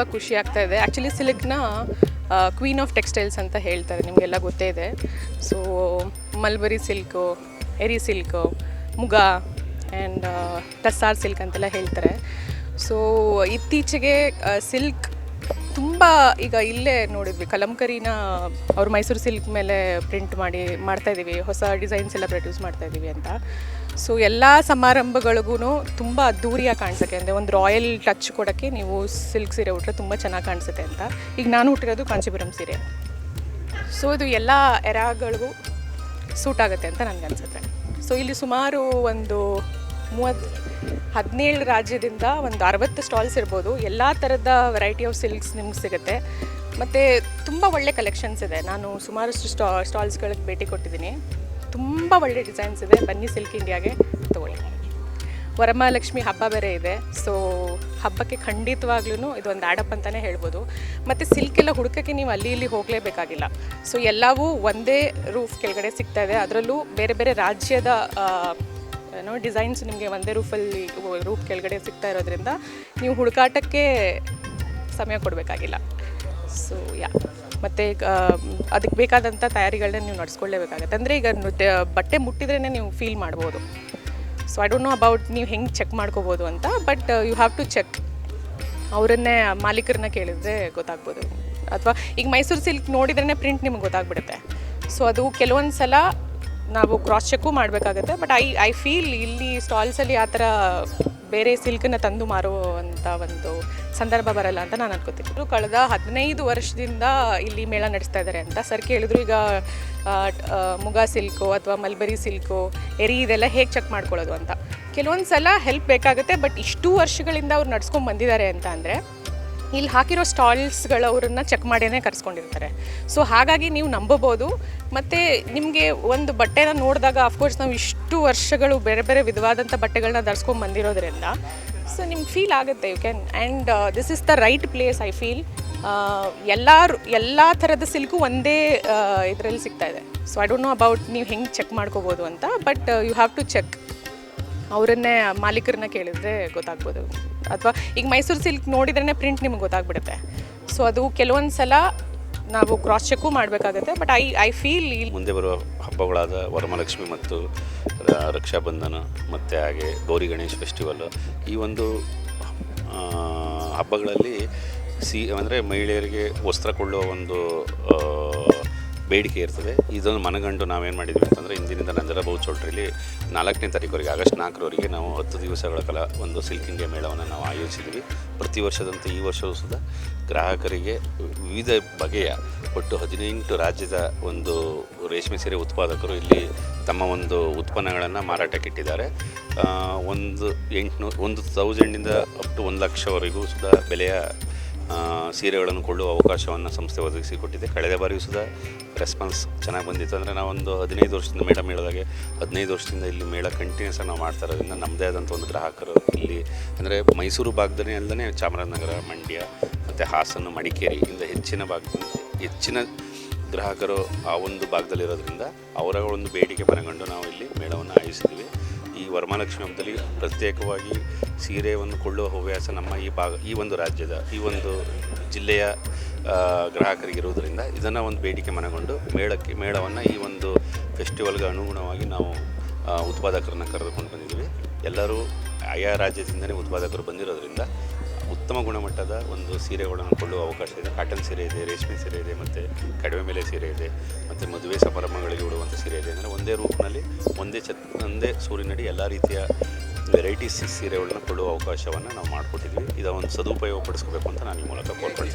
ತುಂಬ ಖುಷಿ ಆಗ್ತಾ ಇದೆ. ಆ್ಯಕ್ಚುಲಿ ಸಿಲ್ಕ್ನ ಕ್ವೀನ್ ಆಫ್ ಟೆಕ್ಸ್ಟೈಲ್ಸ್ ಅಂತ ಹೇಳ್ತಾರೆ. ನಿಮಗೆಲ್ಲ ಗೊತ್ತೇ ಇದೆ. So mulberry silk eri silk muga and tussar silk ಅಂತೆಲ್ಲ ಹೇಳ್ತಾರೆ. ಸೊ ಇತ್ತೀಚೆಗೆ ಸಿಲ್ಕ್ ತುಂಬ ಈಗ ಇಲ್ಲೇ ನೋಡಿದ್ವಿ. ಕಲಂಕರಿನ ಅವರು ಮೈಸೂರು ಸಿಲ್ಕ್ ಮೇಲೆ ಪ್ರಿಂಟ್ ಮಾಡಿ ಮಾಡ್ತಾ ಇದ್ದೀವಿ ಹೊಸ ಡಿಸೈನ್ಸ್ ಎಲ್ಲ ಪ್ರೊಡ್ಯೂಸ್ ಮಾಡ್ತಾ ಇದ್ದೀವಿ ಅಂತ. ಸೊ ಎಲ್ಲ ಸಮಾರಂಭಗಳಿಗೂ ತುಂಬ ಅದ್ದೂರಿಯಾಗಿ ಕಾಣಿಸುತ್ತೆ. ಅಂದರೆ ಒಂದು ರಾಯಲ್ ಟಚ್ ಕೊಡೋಕ್ಕೆ ನೀವು ಸಿಲ್ಕ್ ಸೀರೆ ಉಟ್ರೆ ತುಂಬ ಚೆನ್ನಾಗಿ ಕಾಣಿಸುತ್ತೆ ಅಂತ. ಈಗ ನಾನು ಹುಟ್ಟಿರೋದು ಕಾಂಚೀಪುರಂ ಸೀರೆ. ಸೊ ಇದು ಎಲ್ಲ ಎರಾಗಳಿಗೂ ಸೂಟ್ ಆಗುತ್ತೆ ಅಂತ ನನಗನ್ಸುತ್ತೆ. ಸೊ ಇಲ್ಲಿ ಸುಮಾರು ಒಂದು ಮೂವತ್ತು ಹದಿನೇಳು ರಾಜ್ಯದಿಂದ ಒಂದು ಅರವತ್ತು ಸ್ಟಾಲ್ಸ್ ಇರ್ಬೋದು. ಎಲ್ಲ ಥರದ ವೆರೈಟಿ ಆಫ್ ಸಿಲ್ಕ್ಸ್ ನಿಮ್ಗೆ ಸಿಗುತ್ತೆ. ಮತ್ತು ತುಂಬ ಒಳ್ಳೆ ಕಲೆಕ್ಷನ್ಸ್ ಇದೆ. ನಾನು ಸುಮಾರಷ್ಟು ಸ್ಟಾ ಸ್ಟಾಲ್ಸ್ಗಳಿಗೆ ಭೇಟಿ ಕೊಟ್ಟಿದ್ದೀನಿ. ತುಂಬ ಒಳ್ಳೆ ಡಿಸೈನ್ಸ್ ಇದೆ. ಬನ್ನಿ ಸಿಲ್ಕ್ ಇಂಡಿಯಾಗೆ ತೊಗೊಳ್ಳಿ. ವರಮಹಾಲಕ್ಷ್ಮಿ ಹಬ್ಬ ಬೇರೆ ಇದೆ. ಸೊ ಹಬ್ಬಕ್ಕೆ ಖಂಡಿತವಾಗ್ಲೂ ಇದೊಂದು ಆ್ಯಡಪ್ ಅಂತಲೇ ಹೇಳ್ಬೋದು. ಮತ್ತು ಸಿಲ್ಕ್ ಎಲ್ಲ ಹುಡುಕಕ್ಕೆ ನೀವು ಅಲ್ಲಿ ಇಲ್ಲಿ ಹೋಗಲೇಬೇಕಾಗಿಲ್ಲ. ಸೊ ಎಲ್ಲವೂ ಒಂದೇ ರೂಫ್ ಕೆಳಗಡೆ ಸಿಗ್ತಾ ಇದೆ. ಅದರಲ್ಲೂ ಬೇರೆ ಬೇರೆ ರಾಜ್ಯದ ಏನೋ ಡಿಸೈನ್ಸ್ ನಿಮಗೆ ಒಂದೇ ರೂಫಲ್ಲಿ ರೂಫ್ ಕೆಳಗಡೆ ಸಿಗ್ತಾ ಇರೋದ್ರಿಂದ ನೀವು ಹುಡುಕಾಟಕ್ಕೆ ಸಮಯ ಕೊಡಬೇಕಾಗಿಲ್ಲ. ಸೊ ಯಾ ಮತ್ತು ಅದಕ್ಕೆ ಬೇಕಾದಂಥ ತಯಾರಿಗಳನ್ನ ನೀವು ನಡೆಸ್ಕೊಳ್ಳೇಬೇಕಾಗತ್ತೆ. ಅಂದರೆ ಈಗ ನೃತ್ಯ, ಬಟ್ಟೆ ಮುಟ್ಟಿದ್ರೇ ನೀವು ಫೀಲ್ ಮಾಡ್ಬೋದು. So I don't know about ನೀವು ಹೆಂಗೆ ಚೆಕ್ ಮಾಡ್ಕೋಬೋದು ಅಂತ but you have to check ಅವರನ್ನೇ, ಮಾಲೀಕರನ್ನ ಕೇಳಿದ್ರೆ ಗೊತ್ತಾಗ್ಬೋದು. ಅಥವಾ, ಈಗ ಮೈಸೂರು ಸಿಲ್ಕ್ ನೋಡಿದ್ರೇ ಪ್ರಿಂಟ್ ನಿಮ್ಗೆ ಗೊತ್ತಾಗ್ಬಿಡುತ್ತೆ. ಸೊ ಅದು ಕೆಲವೊಂದು ಸಲ ನಾವು ಕ್ರಾಸ್ ಚೆಕ್ಕು ಮಾಡಬೇಕಾಗತ್ತೆ. ಬಟ್ ಐ ಐ ಫೀಲ್ ಇಲ್ಲಿ ಸ್ಟಾಲ್ಸಲ್ಲಿ ಆ ಥರ ಬೇರೆ ಸಿಲ್ಕನ್ನು ತಂದು ಮಾರುವಂಥ ಒಂದು ಸಂದರ್ಭ ಬರಲ್ಲ ಅಂತ ನಾನು ಅನ್ಕೋತೀನಿ. ಕಳೆದ ಹದಿನೈದು ವರ್ಷದಿಂದ ಇಲ್ಲಿ ಮೇಳ ನಡೆಸ್ತಾ ಇದ್ದಾರೆ ಅಂತ ಸರ್ ಕೇಳಿದ್ರು. ಈಗ ಮುಗಾ ಸಿಲ್ಕು ಅಥವಾ ಮಲ್ಬರಿ ಸಿಲ್ಕು, ಎರಿ ಇದೆಲ್ಲ ಹೇಗೆ ಚೆಕ್ ಮಾಡ್ಕೊಳ್ಳೋದು ಅಂತ. ಕೆಲವೊಂದು ಸಲ ಹೆಲ್ಪ್ ಬೇಕಾಗುತ್ತೆ ಬಟ್ ಇಷ್ಟು ವರ್ಷಗಳಿಂದ ಅವ್ರು ನಡ್ಸ್ಕೊಂಡು ಬಂದಿದ್ದಾರೆ ಅಂತ ಅಂದರೆ ಇಲ್ಲಿ ಹಾಕಿರೋ ಸ್ಟಾಲ್ಸ್ಗಳವ್ರನ್ನ ಚೆಕ್ ಮಾಡೇ ಕರ್ಸ್ಕೊಂಡಿರ್ತಾರೆ. ಸೊ ಹಾಗಾಗಿ ನೀವು ನಂಬಬೋದು ಮತ್ತು ನಿಮಗೆ ಒಂದು ಬಟ್ಟೆನ ನೋಡಿದಾಗ ಅಫ್ಕೋರ್ಸ್ ನಾವು ಇಷ್ಟು ವರ್ಷಗಳು ಬೇರೆ ಬೇರೆ ವಿಧವಾದಂಥ ಬಟ್ಟೆಗಳನ್ನ ಧರಿಸ್ಕೊಂಡು ಬಂದಿರೋದ್ರಿಂದ, ಸೊ ನಿಮ್ಗೆ ಫೀಲ್ ಆಗುತ್ತೆ you can and this is the right place I feel ಎಲ್ಲ ಎಲ್ಲ ಥರದ ಸಿಲ್ಕು ಒಂದೇ ಇದರಲ್ಲಿ ಸಿಗ್ತಾ ಇದೆ. So I don't know about ನೀವು ಹೆಂಗೆ ಚೆಕ್ ಮಾಡ್ಕೋಬೋದು ಅಂತ but you have to check ಅವರನ್ನೇ ಮಾಲೀಕರನ್ನ ಕೇಳಿದ್ರೆ ಗೊತ್ತಾಗ್ಬೋದು. ಅಥವಾ ಈಗ ಮೈಸೂರು ಸಿಲ್ಕ್ ನೋಡಿದ್ರೇ ಪ್ರಿಂಟ್ ನಿಮ್ಗೆ ಗೊತ್ತಾಗ್ಬಿಡುತ್ತೆ. ಸೊ ಅದು ಕೆಲವೊಂದು ಸಲ ನಾವು ಕ್ರಾಸ್ ಚೆಕ್ ಮಾಡಬೇಕಾಗುತ್ತೆ ಬಟ್ ಐ ಐ ಫೀಲ್ ಮುಂದೆ ಬರುವ ಹಬ್ಬಗಳಾದ ವರಮಹಾಲಕ್ಷ್ಮಿ ಮತ್ತು ರಕ್ಷಾಬಂಧನ ಮತ್ತು ಹಾಗೆ ಗೌರಿ ಗಣೇಶ್ ಫೆಸ್ಟಿವಲ್ ಈ ಒಂದು ಹಬ್ಬಗಳಲ್ಲಿ ಸಿ, ಅಂದರೆ ಮಹಿಳೆಯರಿಗೆ ವಸ್ತ್ರ ಕೊಳ್ಳುವ ಒಂದು ಬೇಡಿಕೆ ಇರ್ತದೆ. ಇದೊಂದು ಮನಗಂಡು ನಾವೇನು ಮಾಡಿದ್ವಿ ಅಂತಂದರೆ ಇಂದಿನಿಂದ ಬಹು ಚೌಟ್ರಿಲಿ ನಾಲ್ಕನೇ ತಾರೀಕುವರೆಗೆ, ಆಗಸ್ಟ್ ನಾಲ್ಕರವರೆಗೆ ನಾವು ಹತ್ತು ದಿವಸಗಳ ಕಾಲ ಒಂದು ಸಿಲ್ಕ್ ಇಂಡಿಯಾ ಮೇಳವನ್ನು ನಾವು ಆಯೋಜಿಸಿದ್ವಿ. ಪ್ರತಿ ವರ್ಷದಂತೆ ಈ ವರ್ಷವೂ ಸುದ ಗ್ರಾಹಕರಿಗೆ ವಿವಿಧ ಬಗೆಯ ಒಟ್ಟು ಹದಿನೆಂಟು ರಾಜ್ಯದ ಒಂದು ರೇಷ್ಮೆ ಸೀರೆ ಉತ್ಪಾದಕರು ಇಲ್ಲಿ ತಮ್ಮ ಒಂದು ಉತ್ಪನ್ನಗಳನ್ನು ಮಾರಾಟಕ್ಕಿಟ್ಟಿದ್ದಾರೆ ಇಟ್ಟಿದ್ದಾರೆ. ಒಂದು ಎಂಟುನೂರು ಒಂದು ತೌಸಂಡಿಂದ ಅಪ್ ಟು ಒಂದು ಲಕ್ಷವರೆಗೂ ಸುದ ಬೆಲೆಯ ಸೀರೆಗಳನ್ನು ಕೊಳ್ಳುವ ಅವಕಾಶವನ್ನು ಸಂಸ್ಥೆ ಒದಗಿಸಿಕೊಟ್ಟಿದೆ. ಕಳೆದ ಬಾರಿಯೂ ಸುದ ರೆಸ್ಪಾನ್ಸ್ ಚೆನ್ನಾಗಿ ಬಂದಿತ್ತು. ಅಂದರೆ ನಾವೊಂದು ಹದಿನೈದು ವರ್ಷದಿಂದ ಮೇಡಮ್ ಹೇಳಿದಾಗೆ ಹದಿನೈದು ವರ್ಷದಿಂದ ಇಲ್ಲಿ ಮೇಳ ಕಂಟಿನ್ಯೂಸ್ ನಾವು ಮಾಡ್ತಾ ಇರೋದ್ರಿಂದ ನಮ್ಮದೇ ಆದಂಥ ಒಂದು ಗ್ರಾಹಕರು ಇಲ್ಲಿ, ಅಂದರೆ ಮೈಸೂರು ಭಾಗದಲ್ಲಿ ಅಲ್ಲದೆ ಚಾಮರಾಜನಗರ, ಮಂಡ್ಯ ಮತ್ತು ಹಾಸನ, ಮಡಿಕೇರಿ ಇಂದ ಹೆಚ್ಚಿನ ಭಾಗದಿಂದ ಹೆಚ್ಚಿನ ಗ್ರಾಹಕರು ಆ ಒಂದು ಭಾಗದಲ್ಲಿರೋದ್ರಿಂದ ಅವರ ಒಂದು ಬೇಡಿಕೆ ಮನಗಂಡು ನಾವು ಇಲ್ಲಿ ಮೇಳವನ್ನು ಆಯೋಜಿಸಿದ್ವಿ. ಈ ವರಮಹಾಲಕ್ಷ್ಮಿ ಹಬ್ಬದಲ್ಲಿ ಪ್ರತ್ಯೇಕವಾಗಿ ಸೀರೆಯನ್ನು ಕೊಳ್ಳುವ ಹವ್ಯಾಸ ನಮ್ಮ ಈ ಭಾಗ, ಈ ಒಂದು ರಾಜ್ಯದ, ಈ ಒಂದು ಜಿಲ್ಲೆಯ ಗ್ರಾಹಕರಿಗಿರುವುದರಿಂದ ಇದನ್ನು ಒಂದು ಬೇಡಿಕೆ ಮನಗೊಂಡು ಮೇಳಕ್ಕೆ, ಮೇಳವನ್ನು ಈ ಒಂದು ಫೆಸ್ಟಿವಲ್ಗೆ ಅನುಗುಣವಾಗಿ ನಾವು ಉತ್ಪಾದಕರನ್ನು ಕರೆದುಕೊಂಡು ಬಂದಿದ್ದೀವಿ. ಎಲ್ಲರೂ ಆಯಾ ರಾಜ್ಯದಿಂದಲೇ ಉತ್ಪಾದಕರು ಬಂದಿರೋದ್ರಿಂದ ಉತ್ತಮ ಗುಣಮಟ್ಟದ ಒಂದು ಸೀರೆಗಳನ್ನು ಕೊಳ್ಳುವ ಅವಕಾಶ ಇದೆ. ಕಾಟನ್ ಸೀರೆ ಇದೆ, ರೇಷ್ಮೆ ಸೀರೆ ಇದೆ, ಮತ್ತು ಕಡಿಮೆ ಮೇಲೆ ಸೀರೆ ಇದೆ, ಮತ್ತು ಮದುವೆ ಸಮಾರಂಭಗಳಿಗೆ ಉಡುವಂಥ ಸೀರೆ ಇದೆ. ಅಂದರೆ ಒಂದೇ ರೂಪ್ನಲ್ಲಿ ಒಂದೇ ಛತ್ ಒಂದೇ ಸೂರಿನಡಿ ಎಲ್ಲ ರೀತಿಯ ವೆರೈಟೀಸ್ ಸೀರೆಗಳನ್ನ ಕೊಳ್ಳುವ ಅವಕಾಶವನ್ನು ನಾವು ಮಾಡಿಕೊಟ್ಟಿದ್ವಿ ಇದನ್ನು ಸದುಪಯೋಗ ಪಡಿಸ್ಕೋಬೇಕು ಅಂತ ನಾನು ಈ ಮೂಲಕ ಕೋರ್ಕೊಳ್ತೀನಿ